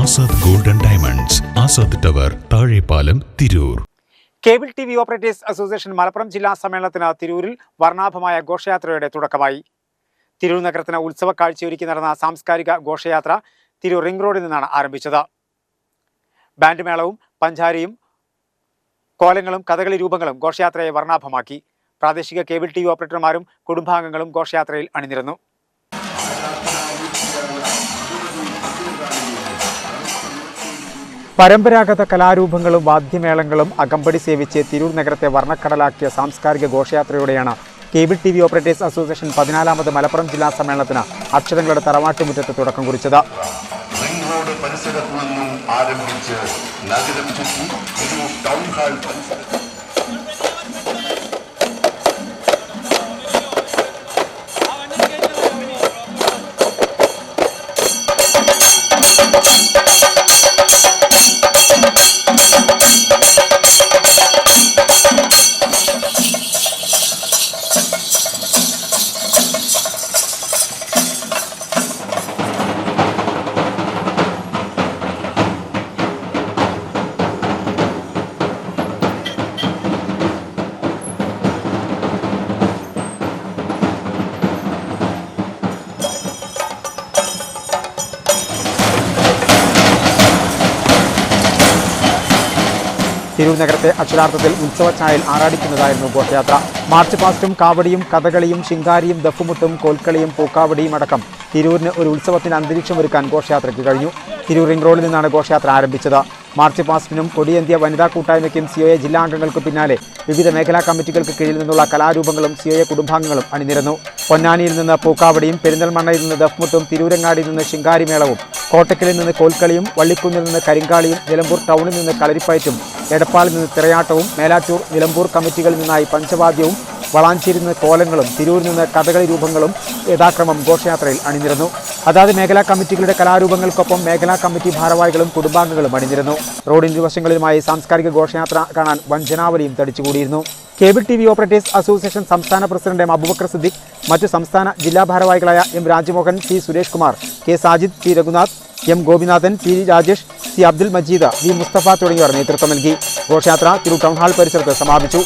Azad golden diamonds Azad tower Thazhepalam Tirur. Cable T V operators association Malappuram ജില്ലാ സമ്മേളനത്തിന് തിരൂരിൽ വർണാഭമായ ഘോഷയാത്രയുടെ തുടക്കമായി. തിരൂർ നഗരത്തിന് ഉത്സവ കാഴ്ചയൊരുക്കി നടന്ന സാംസ്കാരിക ഘോഷയാത്ര തിരൂർ റിംഗ് റോഡിൽ നിന്നാണ് ആരംഭിച്ചത്. ബാൻഡ് മേളവും പഞ്ചാരിയും കോലങ്ങളും കഥകളി രൂപങ്ങളും ഘോഷയാത്രയെ വർണാഭമാക്കി. പ്രാദേശിക കേബിൾ ടി വി ഓപ്പറേറ്റർമാരും കുടുംബാംഗങ്ങളും ഘോഷയാത്രയിൽ അണിനിരന്നു. പരമ്പരാഗത കലാരൂപങ്ങളും വാദ്യമേളങ്ങളും അകമ്പടി സേവിച്ച് തിരൂർ നഗരത്തെ വർണക്കടലാക്കിയ സാംസ്കാരിക ഘോഷയാത്രയോടെയാണ് cable T V operators association പതിനാലാമത് Malappuram ജില്ലാ സമ്മേളനത്തിന് അക്ഷരങ്ങളുടെ തറവാട്ടുമുറ്റത്ത് തുടക്കം കുറിച്ചത്. ആരംഭിച്ച് നഗരം ചുറ്റി ടൗൺ ഹാൾ പരിസരത്ത് തിരൂർ നഗരത്തെ അക്ഷരാർത്ഥത്തിൽ ഉത്സവച്ചായൽ ആറാടിക്കുന്നതായിരുന്നു ഘോഷയാത്ര. മാർച്ച് പാസ്റ്റും കാവടിയും കഥകളിയും ശിങ്കാരിയും ദഫുമുട്ടും കോൽക്കളിയും പൂക്കാവടിയും അടക്കം തിരൂരിന് ഒരു ഉത്സവത്തിന് അന്തരീക്ഷം ഒരുക്കാൻ ഘോഷയാത്രയ്ക്ക് കഴിഞ്ഞു. തിരൂർ റിംഗ് റോഡിൽ നിന്നാണ് ഘോഷയാത്ര ആരംഭിച്ചത്. മാർച്ച് പാസ്റ്റിനും കൊടിയന്ത്യ വനിതാ കൂട്ടായ്മയ്ക്കും സിഒഎ ജില്ലാ അംഗങ്ങൾക്ക് പിന്നാലെ വിവിധ മേഖലാ കമ്മിറ്റികൾക്ക് കീഴിൽ നിന്നുള്ള കലാരൂപങ്ങളും സിഒഎ കുടുംബാംഗങ്ങളും അണിനിരന്നു. പൊന്നാനിയിൽ നിന്ന് പൂക്കാവടിയും പെരിന്തൽമണ്ണയിൽ നിന്ന് ദഫ്മുട്ടും തിരൂരങ്ങാടിയിൽ നിന്ന് ശിങ്കാരിമേളവും കോട്ടക്കലിൽ നിന്ന് കോൽക്കളിയും വള്ളിക്കുന്നിൽ നിന്ന് കരിങ്കാളിയും നിലമ്പൂർ ടൗണിൽ നിന്ന് കളരിപ്പയറ്റും എടപ്പാളിൽ നിന്ന് തിരയാട്ടവും മേലാറ്റൂർ നിലമ്പൂർ കമ്മിറ്റികളിൽ നിന്നായി പഞ്ചവാദ്യവും വളാഞ്ചേരിയിൽ നിന്ന് കോലങ്ങളും തിരൂരിൽ നിന്ന് കഥകളി രൂപങ്ങളും യഥാക്രമം ഘോഷയാത്രയിൽ അണിനിരുന്നു. അതാത് മേഖലാ കമ്മിറ്റികളുടെ കലാരൂപങ്ങൾക്കൊപ്പം മേഖലാ കമ്മിറ്റി ഭാരവാഹികളും കുടുംബാംഗങ്ങളും അണിനിരുന്നു. റോഡിന്റെ വശങ്ങളിലുമായി സാംസ്കാരിക ഘോഷയാത്ര കാണാൻ വഞ്ചനാവലിയും തടിച്ചുകൂടിയിരുന്നു. Cable T V operators association സംസ്ഥാന പ്രസിഡന്റ് എം അബുബക്കർ സിദ്ദിഖ് മറ്റ് സംസ്ഥാന ജില്ലാ ഭാരവാഹികളായ M Rajmohan C Suresh Kumar K Sajid P Raghunath M Gopinathan P Rajesh Abdul Majeed V Musthafa തുടങ്ങിയവർ നേതൃത്വം നൽകി. ഘോഷയാത്ര തിരു ടൗൺ ഹാൾ പരിസരത്ത് സമാപിച്ചു.